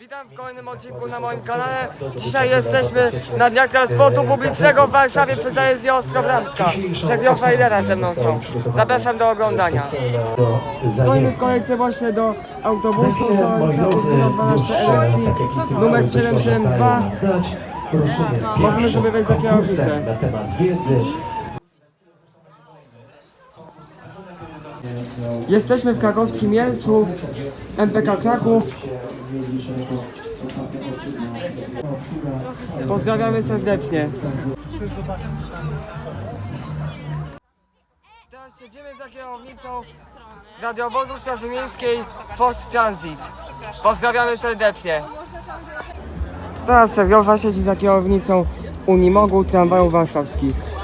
Witam w kolejnym odcinku na moim kanale. Dzisiaj jesteśmy na Dniach Transportu Publicznego w Warszawie przy zajezdni Ostrobramska. Sergio Fajdera ze mną są. Zapraszam do oglądania. Stoimy w kolejce właśnie do autobusu, są za 12 elektryk, numer 772. Możemy sobie wejść za kierownicę. na temat wiedzy. Jesteśmy w krakowskim Mielcu, MPK Kraków. Pozdrawiamy serdecznie. Teraz siedzimy za kierownicą radiowozu Straży Miejskiej Ford Transit. Pozdrawiamy serdecznie. Teraz Serioza siedzi za kierownicą Unimogu tramwajów warszawskich.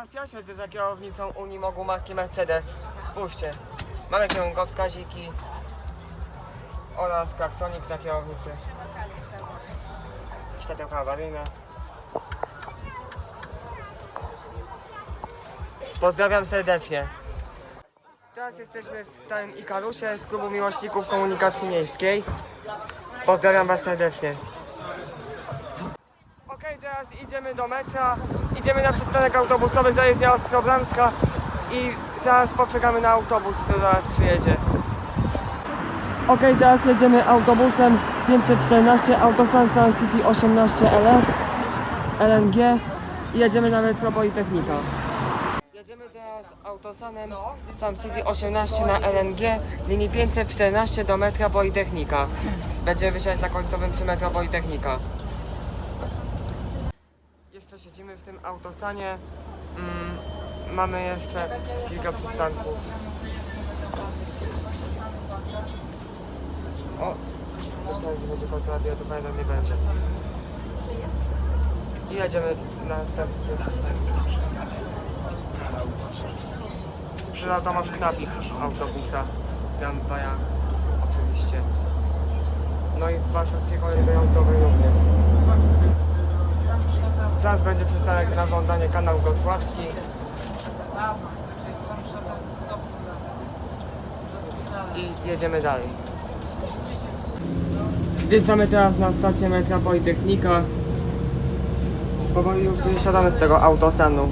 Teraz ja siedzę za kierownicą Unimogu marki Mercedes. Spójrzcie, mamy kierunkowskaziki oraz klaksonik na kierownicy. Światełka awaryjne. Pozdrawiam serdecznie. Teraz jesteśmy w Starym Ikarusie z Klubu Miłośników Komunikacji Miejskiej. Pozdrawiam Was serdecznie. Okej, teraz idziemy do metra, idziemy na przystanek autobusowy zajezdnia Ostrobramska i zaraz poczekamy na autobus, który zaraz przyjedzie. Okej, teraz jedziemy autobusem 514 Autosan Sun City 18 LF LNG i jedziemy na metro Politechnika. Jedziemy teraz autosanem Sun City 18 na LNG linii 514 do metra Politechnika. Będziemy wysiadać na końcowym przy metro Politechnika. Jeszcze siedzimy w tym autosanie. Mm, mamy jeszcze kilka przystanków. O, myślałem, że będzie kontradia, to fajnie nie będzie. I jedziemy na następny przystanek. Przyda Tomasz Knapik w autobusach, tramwajach, oczywiście. No i warszawskie koleje dojazdowe również. Zaraz będzie przystanek na żądanie kanał Gocławski. I jedziemy dalej. Wjeżdżamy teraz na stację metra Politechnika. Powoli już wysiadamy z tego autosanu.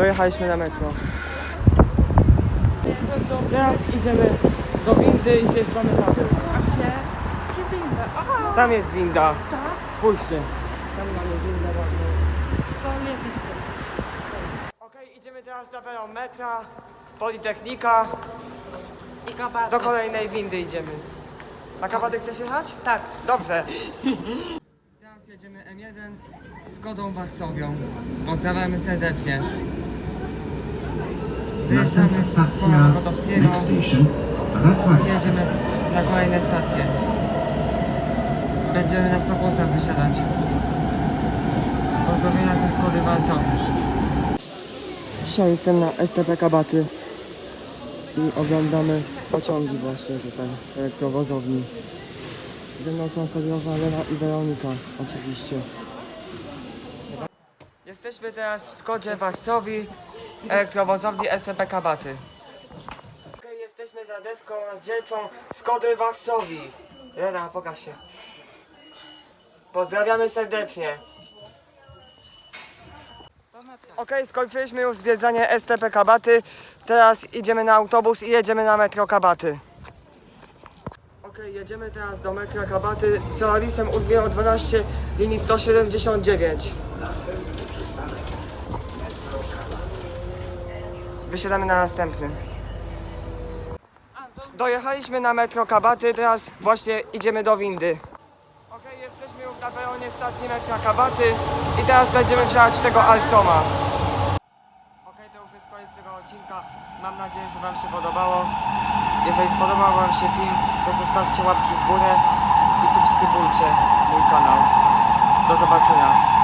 Dojechaliśmy na metro. Teraz idziemy do windy i zjeżdżamy na dół. Gdzie winda? Aha, Tam jest winda. tak. Spójrzcie. Tam mamy windę właśnie. To chcę. Okej, idziemy teraz na peron metra, Politechnika. I kabaty. Do kolejnej windy idziemy. Na kawaty chcesz jechać? Tak. Dobrze. Teraz jedziemy M1 z Godą Warsowią. Pozdrawiamy serdecznie. Wyjeżdżamy z pola Mokotowskiego i jedziemy na kolejne stacje. Będziemy na Stokłosach wysiadać. Pozdrowienia ze Skody Warsowi. Dzisiaj jestem na STP Kabaty i oglądamy pociągi właśnie tutaj, elektrowozowni. Ze mną są Serioza, Lena i Weronika, oczywiście. Jesteśmy teraz w Skodzie Warszawi, elektrowozowni STP Kabaty. Okej, jesteśmy za deską rozdzielczą Skody Warszawi. Lena, pokaż się. Pozdrawiamy serdecznie. Okej, skończyliśmy już zwiedzanie STP Kabaty. Teraz idziemy na autobus i jedziemy na metro Kabaty. Okej, jedziemy teraz do metra Kabaty z Udmiero 12 linii 179. Wysiadamy na następnym. Dojechaliśmy na metro Kabaty, teraz właśnie idziemy do windy. Okej, jesteśmy już na peronie stacji metra Kabaty i teraz będziemy wsiadać w tego Alstoma. Okej, to już jest koniec tego odcinka. Mam nadzieję, że Wam się podobało. Jeżeli spodobał Wam się film, to zostawcie łapki w górę i subskrybujcie. Do zobaczenia.